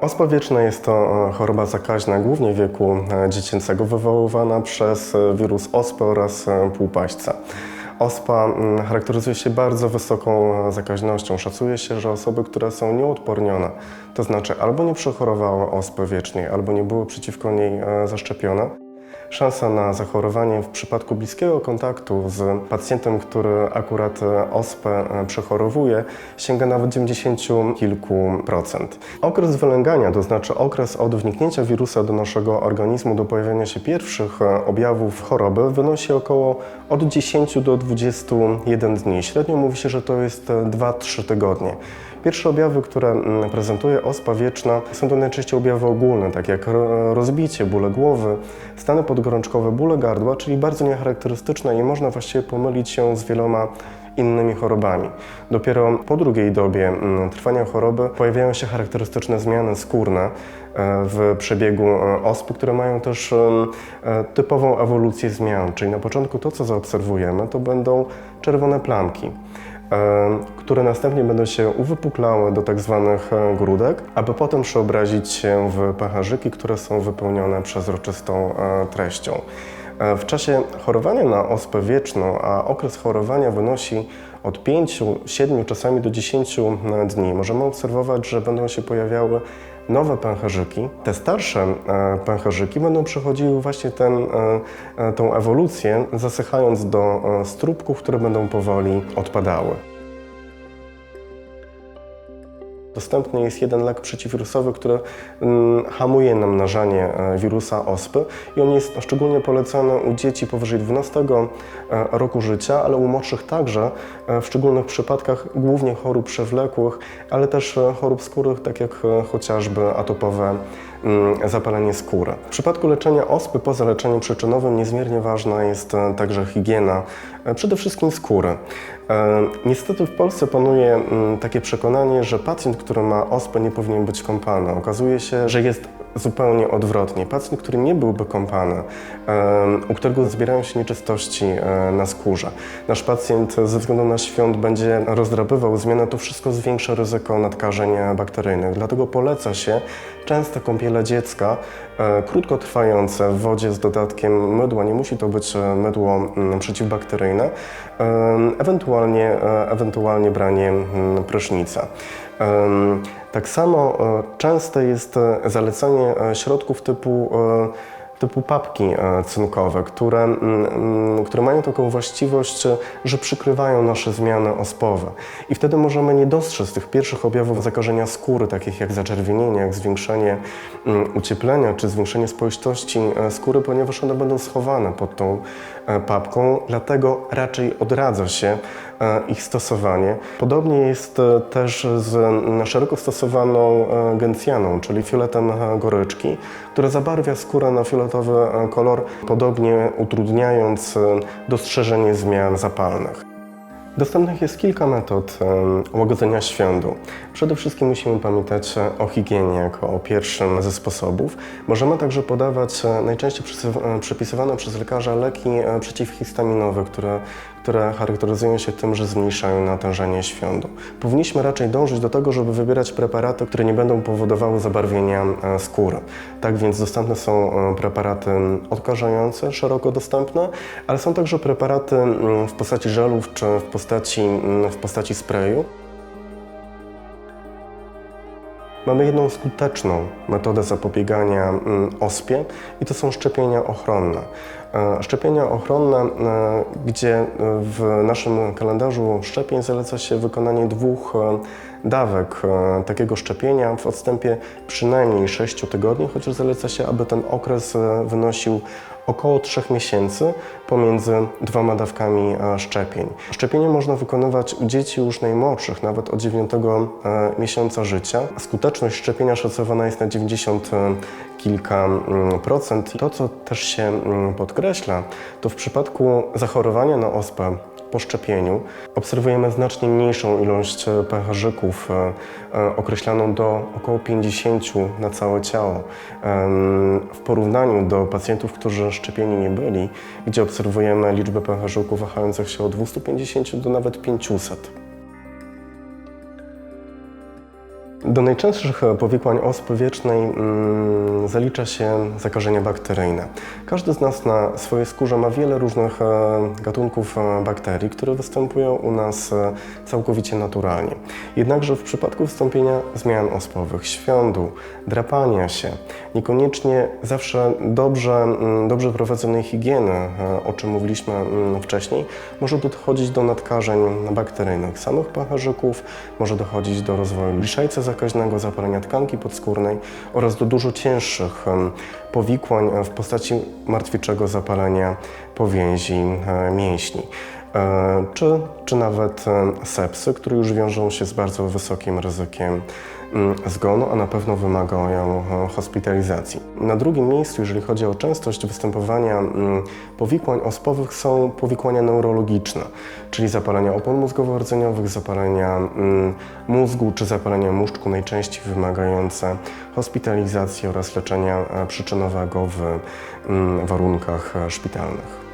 Ospa wieczna jest to e, choroba zakaźna, głównie wieku e, dziecięcego, wywoływana przez e, wirus ospy oraz półpaśćca. Ospa mm, charakteryzuje się bardzo wysoką zakaźnością. Szacuje się, że osoby, które są nieodpornione, to znaczy albo nie przechorowały ospy wiecznej, albo nie były przeciwko niej zaszczepione, Szansa na zachorowanie w przypadku bliskiego kontaktu z pacjentem, który akurat e, ospę e, przechorowuje, sięga nawet 90 kilku procent. Okres wylęgania, to znaczy okres od wniknięcia wirusa do naszego organizmu do pojawienia się pierwszych e, objawów choroby, wynosi około od 10 do 21 dni. Średnio mówi się, że to jest e, 2-3 tygodnie. Pierwsze objawy, które mm, prezentuje ospa wieczna, są to najczęściej objawy ogólne, tak jak ro- rozbicie, bóle głowy, stany podgorączkowe, bóle gardła, czyli bardzo niecharakterystyczne i można właściwie pomylić się z wieloma innymi chorobami. Dopiero po drugiej dobie mm, trwania choroby pojawiają się charakterystyczne zmiany skórne e, w przebiegu e, ospy, które mają też e, typową ewolucję zmian, czyli na początku to, co zaobserwujemy, to będą czerwone plamki które następnie będą się uwypuklały do tak zwanych e, grudek, aby potem przeobrazić się w pęcherzyki, które są wypełnione przezroczystą e, treścią. E, W czasie chorowania na ospę wieczną, a okres chorowania wynosi od 5, 7, czasami do 10 dni, możemy obserwować, że będą się pojawiały nowe pęcherzyki. Te starsze e, pęcherzyki będą przechodziły właśnie ten, e, e, tą ewolucję, zasychając do strubków, które będą powoli odpadały. Dostępny jest jeden lek przeciwwirusowy, który mm, hamuje namnażanie e, wirusa ospy i on jest szczególnie polecany u dzieci powyżej 12 e, roku życia, ale u młodszych także, e, w szczególnych przypadkach głównie chorób przewlekłych, ale też chorób skórych, tak jak chociażby atopowe zapalenie skóry. W przypadku leczenia ospy poza leczeniem przyczynowym niezmiernie ważna jest e, także higiena, e, przede wszystkim skóry. E, Niestety w Polsce panuje mm, takie przekonanie, że pacjent, który ma ospę nie powinien być kąpany. Okazuje się, że jest zupełnie odwrotnie. Pacjent, który nie byłby kąpany, u którego zbierają się nieczystości e, na skórze, nasz pacjent ze względu na świąt będzie rozdrabywał zmianę, to wszystko zwiększa ryzyko nadkażeń bakteryjnych. Dlatego poleca się częste kąpiele dziecka, e, krótkotrwające w wodzie z dodatkiem mydła. Nie musi to być e, mydło mm, przeciwbakteryjne, e, ewentualnie, e, ewentualnie branie mm, prysznica. Tak samo e, częste jest e, zalecanie e, środków typu, typu papki e, cynkowe, które, mm, mm, które mają taką właściwość, e, że przykrywają nasze zmiany ospowe. I wtedy możemy nie dostrzec tych pierwszych objawów zakażenia skóry, takich jak zaczerwienienie, jak zwiększenie mm, ucieplenia czy zwiększenie spoistości e, skóry, ponieważ one będą schowane pod tą papką, dlatego raczej odradza się ich stosowanie. Podobnie jest też z szeroko stosowaną gencjaną, czyli fioletem goryczki, która zabarwia skórę na fioletowy e, kolor, podobnie utrudniając e, dostrzeżenie zmian zapalnych. Dostępnych jest kilka metod em, łagodzenia świądu. Przede wszystkim musimy pamiętać e, o higienie jako o pierwszym ze sposobów. Możemy także podawać e, najczęściej e, przepisywane przez lekarza leki e, przeciwhistaminowe, które, które charakteryzują się tym, że zmniejszają natężenie świądu. Powinniśmy raczej dążyć do tego, żeby wybierać preparaty, które nie będą powodowały zabarwienia e, skóry. Tak więc dostępne są e, preparaty odkażające, szeroko dostępne, ale są także preparaty w postaci żelów czy w postaci, w postaci sprayu. Mamy jedną skuteczną metodę zapobiegania ospie i to są szczepienia ochronne. E, Szczepienia ochronne, e, gdzie e, w naszym kalendarzu szczepień zaleca się wykonanie dwóch dawek takiego szczepienia w odstępie przynajmniej 6 tygodni, chociaż zaleca się, aby ten okres wynosił około 3 miesięcy pomiędzy dwoma dawkami szczepień. Szczepienie można wykonywać u dzieci już najmłodszych, nawet od 9 e, miesiąca życia. Skuteczność szczepienia szacowana jest na 90 e, kilka mm, procent. To, co też się mm, podkreśla, to w przypadku zachorowania na ospę po szczepieniu obserwujemy znacznie mniejszą ilość e, pęcherzyków, e, e, określaną do około 50 na całe ciało, w porównaniu do pacjentów, którzy szczepieni nie byli, gdzie obserwujemy liczbę pęcherzyków wahających się od 250 do nawet 500. Do najczęstszych powikłań ospy wiecznej mm, zalicza się zakażenia bakteryjne. Każdy z nas na swojej skórze ma wiele różnych e, gatunków e, bakterii, które występują u nas e, całkowicie naturalnie. Jednakże w przypadku wystąpienia zmian ospowych, świądu, drapania się, niekoniecznie zawsze dobrze, mm, dobrze prowadzonej higieny, o czym mówiliśmy mm, wcześniej, może dochodzić do nadkażeń bakteryjnych samych pacharzyków, może dochodzić do rozwoju liszajca zakaźnego, zapalenia tkanki podskórnej oraz do dużo cięższych powikłań w postaci martwiczego zapalenia powięzi mięśni. E, Czy, czy nawet sepsy, które już wiążą się z bardzo wysokim ryzykiem zgonu, a na pewno wymagają e, hospitalizacji. Na drugim miejscu, jeżeli chodzi o częstość występowania mm, powikłań ospowych, są powikłania neurologiczne, czyli zapalenia opon mózgowo-rdzeniowych, zapalenia mm, mózgu czy zapalenia muszczku, najczęściej wymagające hospitalizacji oraz leczenia e, przyczynowego w mm, warunkach e, szpitalnych.